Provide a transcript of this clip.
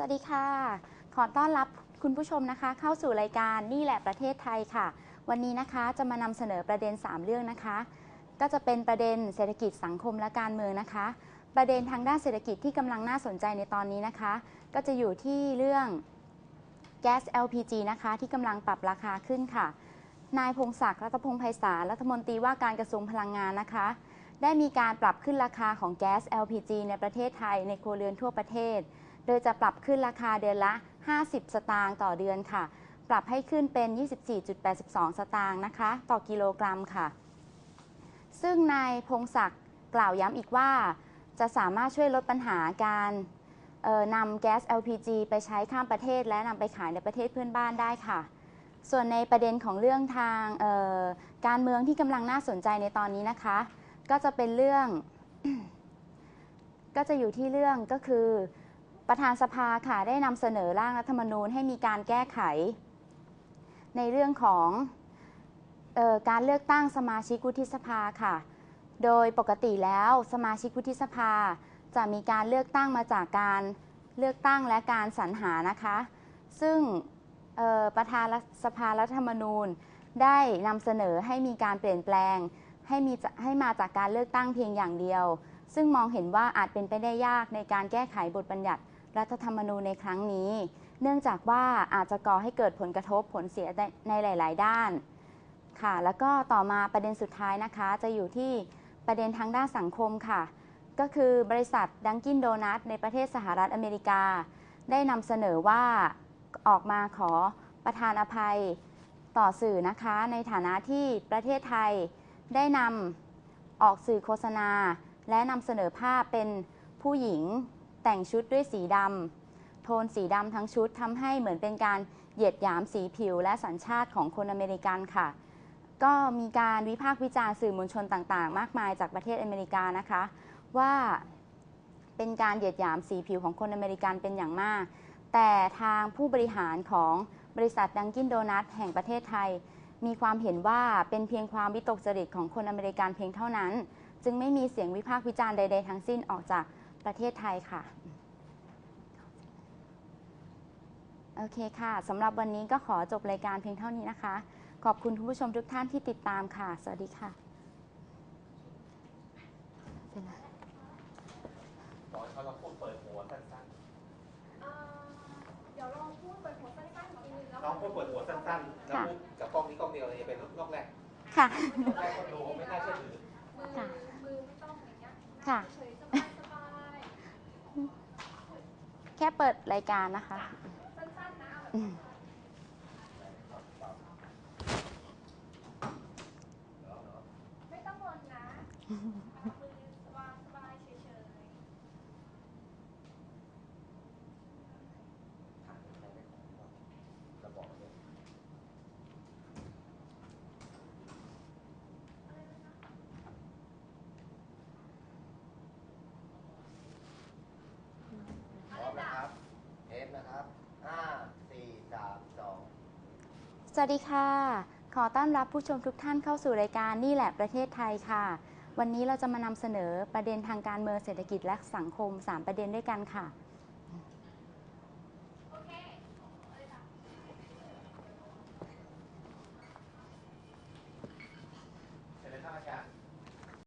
วัสดีค่ะ ขอต้อนรับคุณผู้ชมนะคะ เข้าสู่รายการนี่แหละประเทศไทยค่ะ วันนี้นะคะจะมานำเสนอประเด็น 3 เรื่องนะคะ ก็จะเป็นประเด็นเศรษฐกิจสังคมและการเมืองนะคะ ประเด็นทางด้านเศรษฐกิจที่กำลังน่าสนใจในตอนนี้นะคะ ก็จะอยู่ที่เรื่องแก๊ส LPG นะคะ ที่กำลังปรับราคาขึ้นค่ะ นายพงศักดิ์รัตพงษ์ไพศาลรัฐมนตรีว่าการกระทรวงพลังงานนะคะ ได้มีการปรับขึ้นราคาของแก๊ส LPG ในประเทศไทยในครัวเรือนทั่วประเทศ โดยจะปรับขึ้นราคาเดือนละ 50 สตางค์ต่อเดือนค่ะ ปรับให้ขึ้นเป็น 24.82 สตางค์นะคะ ต่อกิโลกรัมค่ะ ซึ่งนายพงศักดิ์กล่าวย้ำอีกว่า จะสามารถช่วยลดปัญหาการออนำแก๊ส LPG ไปใช้ข้ามประเทศ และนำไปขายในประเทศเพื่อนบ้านได้ค่ะ ส่วนในประเด็นของเรื่องทางออการเมืองที่กำลังน่าสนใจในตอนนี้นะคะ ก็จะเป็นเรื่อง ก็จะอยู่ที่เรื่องก็คือ ประธานสภาค่ะได้นำเสนอร่างรัฐธรรมนูญให้มีการแก้ไข ในเรื่องของออการเลือกตั้งสมาชิกวุฒิสภาค่ะ โดยปกติแล้วสมาชิกวุฒิสภา จะมีการเลือกตั้งมาจากการเลือกตั้งและการสรรหานะคะ ซึ่งประธานสภารัฐธรรมนูญได้นำเสนอให้มีการเปลี่ยนแปลงให้มีให้มาจากการเลือกตั้งเพียงอย่างเดียว ซึ่งมองเห็นว่าอาจเป็นไปได้ยากในการแก้ไขบทบัญญัติ รัฐธรรมนูญในครั้งนี้ เนื่องจากว่าอาจจะก่อให้เกิดผลกระทบผลเสียในหลาย ๆ ด้าน ค่ะ แล้วก็ต่อมาประเด็นสุดท้ายนะคะ จะอยู่ที่ประเด็นทางด้านสังคมค่ะ ก็คือบริษัทดังกินโดนัทในประเทศสหรัฐอเมริกา ได้นำเสนอว่าออกมาขอประทานอภัยต่อสื่อนะคะ ในฐานะที่ประเทศไทยได้นำออกสื่อโฆษณา และนำเสนอภาพเป็นผู้หญิง แต่งชุดด้วยสีดำโทนสีดำทั้งชุดทำให้เหมือนเป็นการเหยียดหยามสีผิวและสัญชาติของคนอเมริกันค่ะ ก็มีการวิพากษ์วิจารณ์สื่อมวลชนต่างๆ มากมายจากประเทศอเมริกานะคะ ว่าเป็นการเหยียดหยามสีผิวของคนอเมริกันเป็นอย่างมาก แต่ทางผู้บริหารของบริษัทดังกินโดนัทแห่งประเทศไทย มีความเห็นว่าเป็นเพียงความวิตกจริตของคนอเมริกันเพียงเท่านั้น จึงไม่มีเสียงวิพากษ์วิจารณ์ใด ๆ ทั้งสิ้นออกจาก ประเทศไทยค่ะ โอเคค่ะสำหรับวันนี้ก็ขอจบรายการเพียงเท่านี้นะคะ ขอบคุณคุณผู้ชมทุกท่านที่ติดตามค่ะ สวัสดีค่ะเป็นไรขอให้เขาเราพูดเปิดหัวสั้นเอ่อเดี๋ยวลองพูดเปิดหัวสั้นๆอีกทีนึงแล้วๆน้องพูดเปิดหัวสั้นๆแล้วพูดกับกล้องนี้กล้องเดียวเลยอย่าเป็นนอกแรกค่ะนอกแรกก็ดูไม่น่าเชื่อถือมือค่ะมือไม่ต้องอย่างเงี้ยค่ะ เฉยๆสบายสบาย แค่ เปิดรายการนะคะๆสั้นๆนะบอืมไม่ต้องวนนะเอามือสบายสบายๆเฉย พร้อมนะครับเทปนะครับห้า สี่สามสองสวัสดีค่ะ ขอต้อนรับผู้ชมทุกท่านเข้าสู่รายการนี่แหละประเทศไทยค่ะ วันนี้เราจะมานำเสนอประเด็นทางการเมืองเศรษฐกิจและสังคม 3 ประเด็นด้วยกันค่ะ